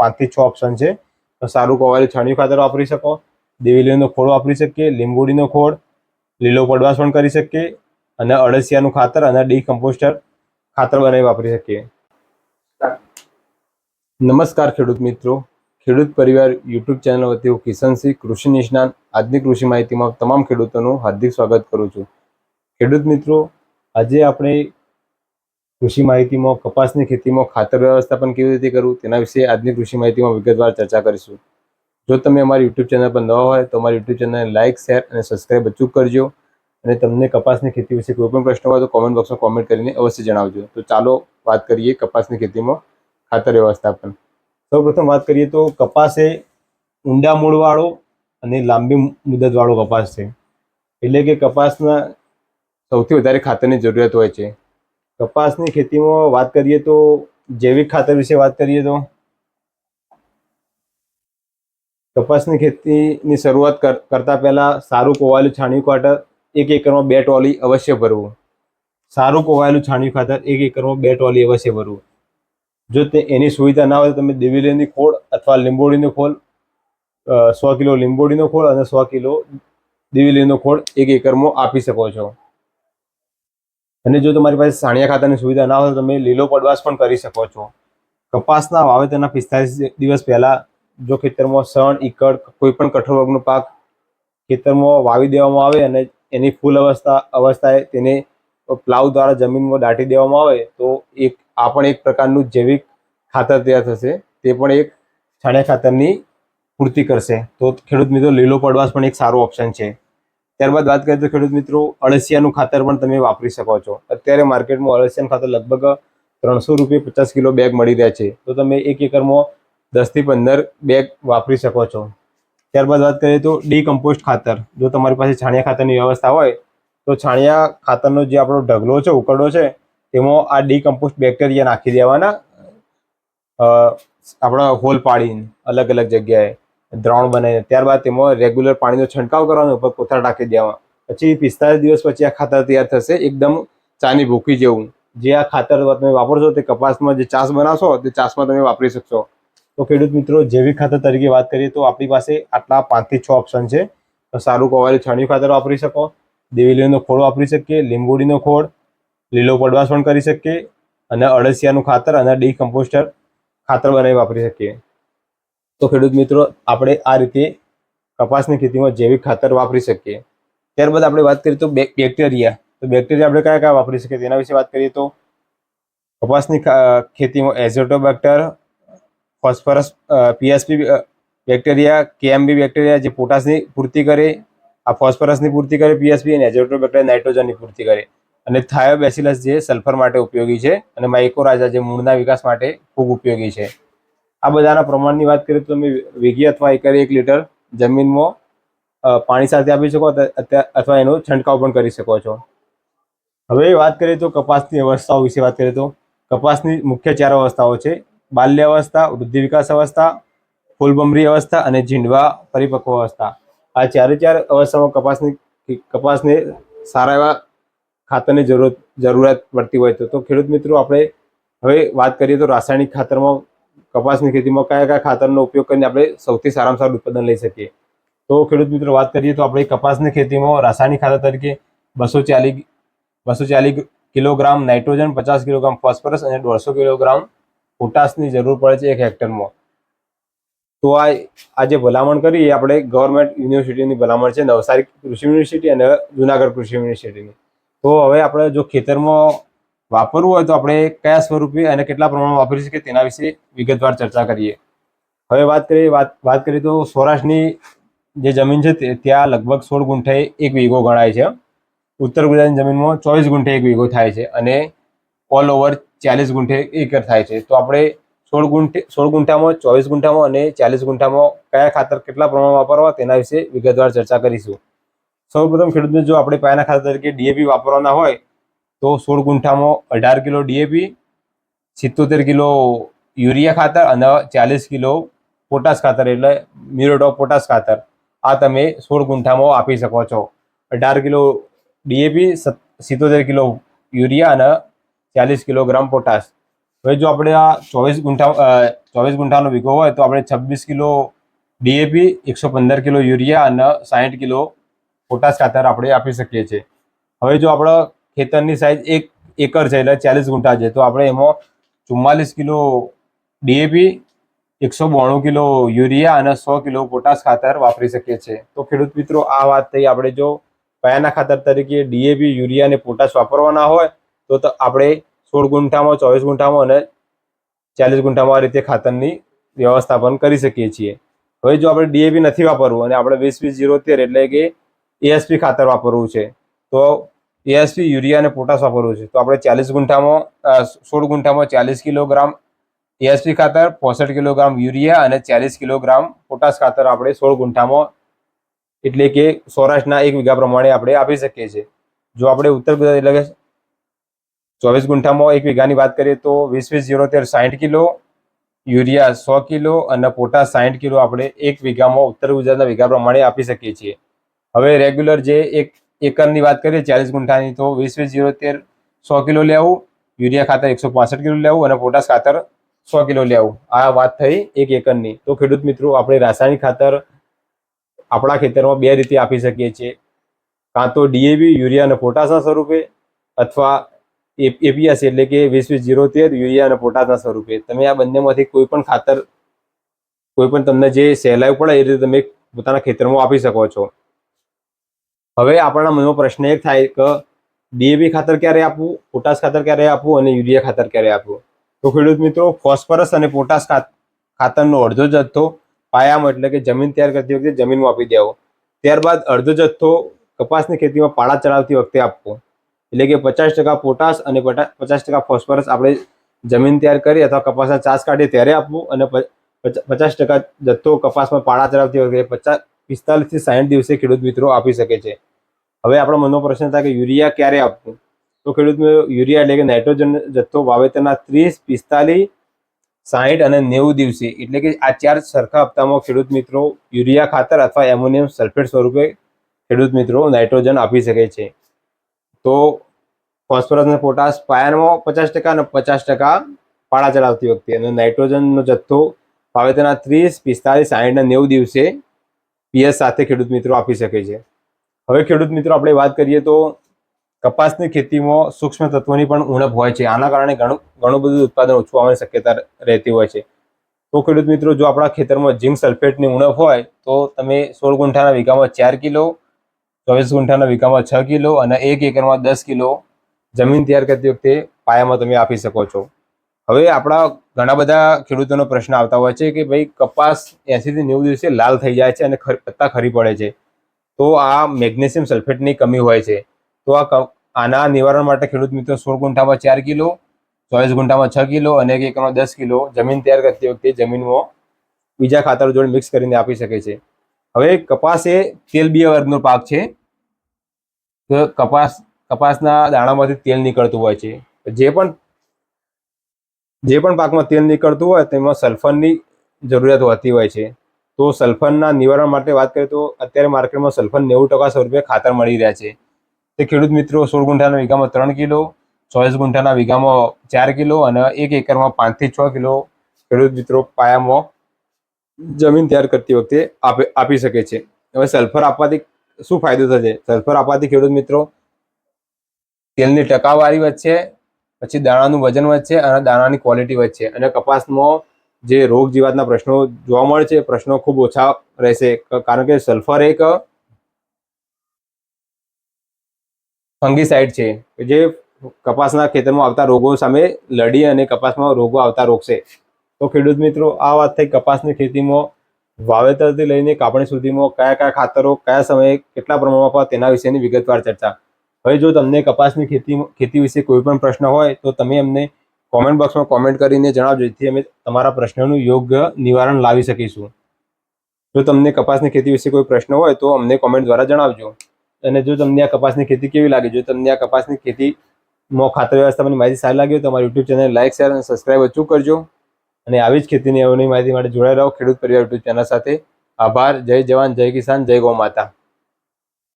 પાંચથી છ ઓપ્શન છે. તો સારું કોવાયેલું છાણિયું ખાતર વાપરી શકો. દેવીલીનો ખોળ વાપરી શકીએ, લીંબોડીનો ખોળ, લીલો પડવાશ પણ કરી શકીએ અને અળસિયાનું ખાતર અને ડી કમ્પોસ્ટર ખાતર બનાવી વાપરી શકીએ. નમસ્કાર ખેડૂત મિત્રો. ખેડૂત પરિવાર યુટ્યુબ ચેનલ વતી હું કિશનસિંહ કૃષિ નિષ્ણાંત. આજની કૃષિ માહિતીમાં તમામ ખેડૂતોનું હાર્દિક સ્વાગત કરું છું. ખેડૂત મિત્રો, આજે આપણે કૃષિ માહિતીમાં, કપાસની ખેતીમાં, ખાતર વ્યવસ્થાપન કેવી રીતે કરવું, તેના વિશે આજની કૃષિ માહિતીમાં વિગતવાર ચર્ચા કરીશું. જો તમે અમારી યુટ્યુબ ચેનલ પર નવા હોય, તો અમારી યુટ્યુબ ચેનલને લાઇક શેર અને સબસ્ક્રાઇબ અચૂક કરજો. અને તમને કપાસની ખેતી વિશે કોઈ પણ પ્રશ્ન હોય તો કોમેન્ટ બોક્સમાં કોમેન્ટ કરીને અવશ્ય જણાવજો. તો ચાલો વાત કરીએ કપાસની ખેતીમાં ખાતર વ્યવસ્થાપન. સૌપ્રથમ વાત કરીએ તો કપાસ એ ઊંડા મૂળવાળો અને લાંબી મુદતવાળો કપાસ છે. એટલે કે કપાસના સૌથી વધારે ખાતરની જરૂરિયાત હોય છે. કપાસની ખેતીમાં વાત કરીએ તો જૈવિક ખાતર વિશે વાત કરીએ તો કપાસની ખેતીની શરૂઆત કર- કરતા પહેલા સારું કોવાયેલું છાણિયું ખાતર એક એકરમાં બે ટોલી અવશ્ય ભરવું. સારું કોવાયેલું છાણિયું ખાતર એક એકરમાં બે ટોલી અવશ્ય ભરવું. જો તે એની સુવિધા ના હોય તો તમે દિવેલીની ખોળ અથવા લીંબોડીનો ખોળ સો કિલો લીંબોડીનો ખોળ અને સો કિલો દિવેલીનો ખોળ એક એકરમાં આપી શકો છો. અને જો તમારી પાસે સાણિયા ખાતરની સુવિધા ના હોય તો તમે લીલો પડવાશ પણ કરી શકો છો. કપાસના વાવેતરના પિસ્તાલીસ દિવસ પહેલાં જો ખેતરમાં સણ ઈકડ કોઈ પણ કઠોળ વર્ગનો પાક ખેતરમાં વાવી દેવામાં આવે અને એની ફૂલ અવસ્થા, અવસ્થાએ તેને પ્લાવ દ્વારા જમીનમાં દાટી દેવામાં આવે, તો એક, આ પણ એક પ્રકારનું જૈવિક ખાતર તૈયાર થશે. તે પણ એક છાણિયા ખાતરની પૂર્તિ કરશે. તો ખેડૂત મિત્રો, લીલો પડવાશ પણ એક સારો ઓપ્શન છે. ત્યારબાદ વાત કરીએ તો ખેડૂત મિત્રો, અળસિયાનું ખાતર પણ તમે વાપરી શકો છો. અત્યારે માર્કેટમાં અળસિયાનું ખાતર લગભગ ત્રણસો રૂપિયા પચાસ કિલો બેગ મળી રહ્યા છે. તો તમે એક એકરમાં દસથી પંદર બેગ વાપરી શકો છો. ત્યારબાદ વાત કરીએ તો ડી કમ્પોસ્ટ ખાતર. જો તમારી પાસે છાણિયા ખાતરની વ્યવસ્થા હોય, તો છાણિયા ખાતરનો જે આપણો ઢગલો છે, ઉકરડો છે, તેમાં આ ડી કમ્પોસ્ટ બેક્ટેરિયા નાખી દેવાના આપણા હોલ પાડીને અલગ અલગ જગ્યાએ. દ્રાવણ બનાવીને. ત્યારબાદ તેમાં રેગ્યુલર પાણીનો છંટકાવ કરવાનો, ઉપર કોથળા ટાંકી દેવા પછી પિસ્તાલીસ દિવસ પછી આ ખાતર તૈયાર થશે, એકદમ ચાની ભૂકી જેવું. જે આ ખાતર તમે વાપરશો તે કપાસમાં જે ચાસ બનાવશો, તે ચાસમાં તમે વાપરી શકશો. તો ખેડૂત મિત્રો, જૈવિક ખાતર તરીકે વાત કરીએ તો આપણી પાસે આટલા પાંચથી છ ઓપ્શન છે. તો સારું કોવાયેલું છાણિયું ખાતર વાપરી શકો. દેવીલીનો ખોળ વાપરી શકીએ, લીંબોડીનો ખોળ, લીલો પડવાશ પણ કરી શકીએ, અને અળસિયાનું ખાતર અને ડી કમ્પોસ્ટર ખાતર બનાવી વાપરી શકીએ. તો ખેડૂત મિત્રો, આપણે આ રીતે કપાસની ખેતીમાં જૈવિક ખાતર વાપરી શકીએ. ત્યારબાદ આપણે વાત કરીએ તો બેક્ટેરિયા. તો બેક્ટેરિયા આપણે કયા કયા વાપરી શકીએ? તેના વિશે વાત કરીએ તો કપાસની ખેતીમાં Azotobacter, phosphorus PSP bacteria, KMB bacteria જે પોટાશની પૂર્તિ કરે, આ ફોસ્ફરસની પૂર્તિ કરે, પીએસપી અને એઝોટોબેક્ટર નાઇટ્રોજનની પૂર્તિ કરે. અને થાયોબેસિલસ જે સલ્ફર માટે ઉપયોગી છે અને માઇકોરાજા જે મૂળના વિકાસ માટે ખૂબ ઉપયોગી છે. આ બધાના પ્રમાણની વાત કરીએ તો તમે વીઘી અથવા એકરે એક લીટર જમીનમાં પાણી સાથે આપી શકો અથવા એનો છંટકાવ પણ કરી શકો છો. હવે વાત કરીએ તો કપાસની અવસ્થાઓ વિશે વાત કરીએ તો કપાસની મુખ્ય ચાર અવસ્થાઓ છે. બાલ્ય અવસ્થા, વૃદ્ધિ વિકાસ અવસ્થા, ફૂલબમરી અવસ્થા અને ઝીંડવા પરિપક્વ અવસ્થા. આ ચારે ચાર અવસ્થામાં કપાસની, કપાસને સારા એવા ખાતરની જરૂરત જરૂરિયાત પડતી હોય તો. તો ખેડૂત મિત્રો, આપણે હવે વાત કરીએ તો રાસાયણિક ખાતરમાં કપાસની ખેતીમાં કયા કયા ખાતરનો ઉપયોગ કરીને આપણે સૌથી સારામાં સારું ઉત્પાદન લઈ શકીએ? તો ખેડૂત મિત્રો, વાત કરીએ તો આપણે કપાસની ખેતીમાં રાસાયણિક ખાતર તરીકે બસો ચાલીસ બસો ચાલીસ કિલોગ્રામ નાઇટ્રોજન, પચાસ કિલોગ્રામ ફોસ્ફરસ અને દોઢસો કિલોગ્રામ પોટાશની જરૂર પડે છે એક હેક્ટરમાં. તો આ આ જે ભલામણ કરી એ આપણે ગવર્મેન્ટ યુનિવર્સિટીની ભલામણ છે, નવસારી કૃષિ યુનિવર્સિટી અને જુનાગઢ કૃષિ યુનિવર્સિટીની. તો હવે આપણે જો ખેતરમાં વાપરવું હોય તો આપણે કયા સ્વરૂપે અને કેટલા પ્રમાણમાં વાપરી શકીએ તેના વિશે વિગતવાર ચર્ચા કરીએ. હવે વાત કરીએ, વાત વાત કરીએ તો સૌરાષ્ટ્રની જે જમીન છે ત્યાં લગભગ સોળ ગુંઠે એક વીઘો ગણાય છે. ઉત્તર ગુજરાતની જમીનમાં ચોવીસ ગુંઠે એક વીઘો થાય છે અને ઓલ ઓવર ચાલીસ ગુંઠે એકર થાય છે. તો આપણે સોળ ગુંઠે, સોળ ગુંઠામાં, ચોવીસ ગુંઠામાં અને ચાલીસ ગુંઠામાં કયા ખાતર કેટલા પ્રમાણમાં વાપરવા તેના વિશે વિગતવાર ચર્ચા કરીશું. સૌપ્રથમ ખેડૂતને જો આપણે પાયાના ખાતર તરીકે ડીએપી વાપરવાના હોય તો સોળ ગુંઠામાં અઢાર કિલો ડીએપી, સિત્તોતેર કિલો યુરિયા ખાતર અને ચાલીસ કિલો પોટાશ ખાતર એટલે મ્યુરેટ ઓફ પોટાશ ખાતર. આ તમે સોળ ગુંઠામાં આપી શકો છો. અઢાર કિલો ડીએપી સિત્તોતેર કિલો યુરિયા અને ચાલીસ કિલોગ્રામ પોટાશ. હવે જો આપણે આ ચોવીસ ગુંઠા ચોવીસ ગુંઠાનો વીઘો હોય તો આપણે છવ્વીસ કિલો ડીએપી, એકસો પંદર કિલો યુરિયા અને સાહીઠ કિલો પોટાશ ખાતર આપણે આપી શકીએ છીએ. હવે જો આપણા ખેતરની સાઈઝ એક એકર છે એટલે ચાલીસ ગુંઠા છે. તો આપણે એમાં ચુમ્માલીસ કિલો ડીએપી એકસો બોણું કિલો યુરિયા અને સો કિલો પોટાશ ખાતર વાપરી શકીએ છીએ. તો ખેડૂત મિત્રો, આ વાત થઈ આપણે જો પાયાના ખાતર તરીકે ડીએપી યુરિયા અને પોટાશ વાપરવાના હોય, તો આપણે સોળ ગુંઠામાં, ચોવીસ ગુંઠામાં અને ચાલીસ ગુંઠામાં આ રીતે ખાતરની વ્યવસ્થાપન કરી શકીએ છીએ. હવે જો આપણે ડીએપી નથી વાપરવું અને આપણે વીસ વીસ જીરો તેર એટલે કે એએસપી ખાતર વાપરવું છે, તો એએસપી યુરિયા અને પોટાશ વાપરવું છે. તો આપણે ચાલીસ ગુંઠામાં સોળ ગુંઠામાં ચાલીસ કિલોગ્રામ એએસપી ખાતર, પોસઠ કિલોગ્રામ યુરિયા અને ચાલીસ કિલોગ્રામ પોટાશ ખાતર આપણે સોળ ગુંઠામાં, એટલે કે સૌરાષ્ટ્રના એક વીઘા પ્રમાણે આપણે આપી શકીએ છીએ. જો આપણે ઉત્તર ગુજરાત, એટલે કે ચોવીસ ગુંઠામાં એક વીઘાની વાત કરીએ તો વીસ વીસ જીરો તેર સાઠ કિલો યુરિયા સો કિલો અને પોટાશ સાઠ કિલો આપણે એક વીઘામાં ઉત્તર ગુજરાતના વીઘા પ્રમાણે આપી શકીએ છીએ. હવે રેગ્યુલર જે એક એકરની વાત કરીએ, ચાલીસ ગુંઠાની, તો વીસ વીસ જીરો તેર સો કિલો લેવું યુરિયા ખાતર એકસો પાસઠ કિલો લેવું અને પોટાશ ખાતર સો કિલો લેવું આ વાત થઈ એક એકરની. તો ખેડૂત મિત્રો, આપણે રાસાયણિક ખાતર આપણા ખેતરમાં બે રીતે આપી શકીએ છીએ. કાં તો ડીએપી યુરિયા અને પોટાશના સ્વરૂપે અથવા એપીએસ એટલે કે વીસ વીસ જીરો તેર, યુરિયા અને પોટાશના સ્વરૂપે. તમે આ બંનેમાંથી કોઈ પણ ખાતર, કોઈ પણ તમને જે સહેલાયું પડે એ રીતે તમે પોતાના ખેતરમાં આપી શકો છો. હવે આપણા મનમાં પ્રશ્ન એક થાય કે ડીએપી ખાતર ક્યારે આપવું, પોટાશ ખાતર ક્યારે આપવું અને યુરિયા ખાતર ક્યારે આપવું? તો ખેડૂત મિત્રો, ફોસ્ફરસ અને પોટાશ ખાત- ખાતરનો અડધો જથ્થો પાયામાં એટલે કે જમીન તૈયાર કરતી વખતે જમીનમાં આપી દેવો. ત્યારબાદ અડધો જથ્થો કપાસની ખેતીમાં પાળા ચડાવતી વખતે આપવો. એટલે કે પચાસ ટકા પોટાશ અને પચાસ ટકા ફોસ્ફરસ આપણે જમીન તૈયાર કરી અથવા કપાસના ચાસ કાઢીએ ત્યારે આપવું અને પચાસ ટકા જથ્થો કપાસમાં પાળા ચડાવતી વખતે પચાસ પિસ્તાલીસથી સાઠ દિવસે ખેડૂત મિત્રો આપી શકે છે. હવે આપણા મનનો પ્રશ્ન થાય કે યુરિયા ક્યારે આપવું? તો ખેડૂત યુરિયા એટલે કે નાઇટ્રોજન જથ્થો વાવેતરના ત્રીસ, પિસ્તાલીસ, સાહીઠ અને નેવું દિવસે. એટલે કે આ ચાર સરખા હપ્તામાં ખેડૂત મિત્રો યુરિયા ખાતર અથવા એમોનિયમ સલ્ફેટ સ્વરૂપે ખેડૂત મિત્રો નાઇટ્રોજન આપી શકે છે. તો ફોસ્ફરસ અને પોટાશ પાયામાં પચાસ ટકા અને પચાસ ટકા પાળા ચડાવતી વખતે. અને નાઇટ્રોજનનો જથ્થો વાવેતરના ત્રીસ, પિસ્તાલીસ, સાહીઠ અને નેવું દિવસે પીએસ સાથે ખેડૂત મિત્રો આપી શકે છે. હવે ખેડૂત મિત્રો આપણે વાત કરીએ તો કપાસની ખેતીમાં સૂક્ષ્મ તત્વોની પણ ઉણપ હોય છે. આના કારણે ઘણું ઘણું બધું ઉત્પાદન ઓછું આવવાની શક્યતા રહેતી હોય છે. તો ખેડૂત મિત્રો, જો આપણા ખેતરમાં જિંક સલ્ફેટની ઉણપ હોય, તો તમે સોળ ગુંઠાના વીઘામાં ચાર કિલો, ચોવીસ ગુંઠાના વીઘામાં છ કિલો અને એક એકરમાં દસ કિલો જમીન તૈયાર કરતી વખતે પાયામાં તમે આપી શકો છો. હવે આપણા ઘણા બધા ખેડૂતોનો પ્રશ્ન આવતા હોય છે કે ભાઈ કપાસ એસી થી નેવું દિવસે લાલ થઈ જાય છે અને પત્તા ખરી પડે છે. તો આ મેગ્નેશિયમ સલ્ફેટની કમી હોય છે. તો આ આના નિવારણ માટે ખેડૂત મિત્રો સોળ ગુંઠામાં ચાર કિલો, ચોવીસ ગુંઠામાં છ કિલો અને એક એકરમાં દસ કિલો જમીન તૈયાર કરતી વખતે જમીનમાં બીજા ખાતર જોડે મિક્સ કરીને આપી શકે છે. હવે કપાસ એ તેલબીય વર્ગનો પાક છે. કપાસ, કપાસના દાણામાંથી તેલ નીકળતું હોય છે. જે પણ જે પણ પાકમાં તેલ નીકળતું હોય તેમાં સલ્ફરની જરૂરિયાત હોતી હોય છે. તો સલ્ફરના નિવારણ માટે વાત કરીએ તો અત્યારે માર્કેટમાં સલ્ફર નેવું ટકા સ્વરૂપે ખાતર મળી રહ્યા છે. તે ખેડૂત મિત્રો સોળ ગુંઠાના વીઘામાં ત્રણ કિલો, ચોવીસ ગુંઠાના વીઘામાં ચાર કિલો અને એક એકરમાં પાંચથી છ કિલો ખેડૂત મિત્રો પાયામાં જમીન તૈયાર કરતી વખતે આપે, આપી શકે છે. હવે સલ્ફર આપવાથી શું ફાયદો થશે? સલ્ફર આપવાથી ખેડૂત મિત્રો તેલની ટકાવારી વધશે પછી દાણાનું વજન વધશે અને દાણાની ક્વોલિટી વધશે અને કપાસમાં જે રોગ જીવાતના પ્રશ્નો જોવા મળે છે પ્રશ્નો ખૂબ ઓછા રહેશે. કારણ કે સલ્ફર એક ફંગીસાઇડ છે જે કપાસના ખેતરમાં આવતા રોગો સામે લડી અને કપાસમાં રોગો આવતા રોકશે. તો ખેડૂત મિત્રો, આ વાત થઈ કપાસની ખેતીમાં વાવેતરથી લઈને કાપણી સુધીમાં કયા કયા ખાતરો, કયા સમયે કેટલા પ્રમાણમાં તેના વિશેની વિગતવાર ચર્ચા. હવે જો તમને કપાસની ખેતી ખેતી વિશે કોઈ પણ પ્રશ્ન હોય, તો તમે અમને કોમેન્ટ બોક્સમાં કોમેન્ટ કરીને જણાવજો, જેથી અમે તમારા પ્રશ્નોનું યોગ્ય નિવારણ લાવી શકીશું. જો તમને કપાસની ખેતી વિશે કોઈ પ્રશ્ન હોય, તો અમને કોમેન્ટ દ્વારા જણાવજો. અને જો તમને આ કપાસની ખેતી કેવી લાગી, જો તમને આ કપાસની ખેતીમાં ખાતર વ્યવસ્થાપનની માહિતી સારી લાગી હોય, તો અમારી યુટ્યુબ ચેનલ લાઇક શેર અને સબસ્ક્રાઇબ અચૂક કરજો. અને આવી જ ખેતીની અવની માહિતી માટે જોડાઈ રહો ખેડૂત પરિવાર યુટ્યુબ ચેનલ સાથે. આભાર, જય જવાન, જય કિસાન, જય ગૌ માતા.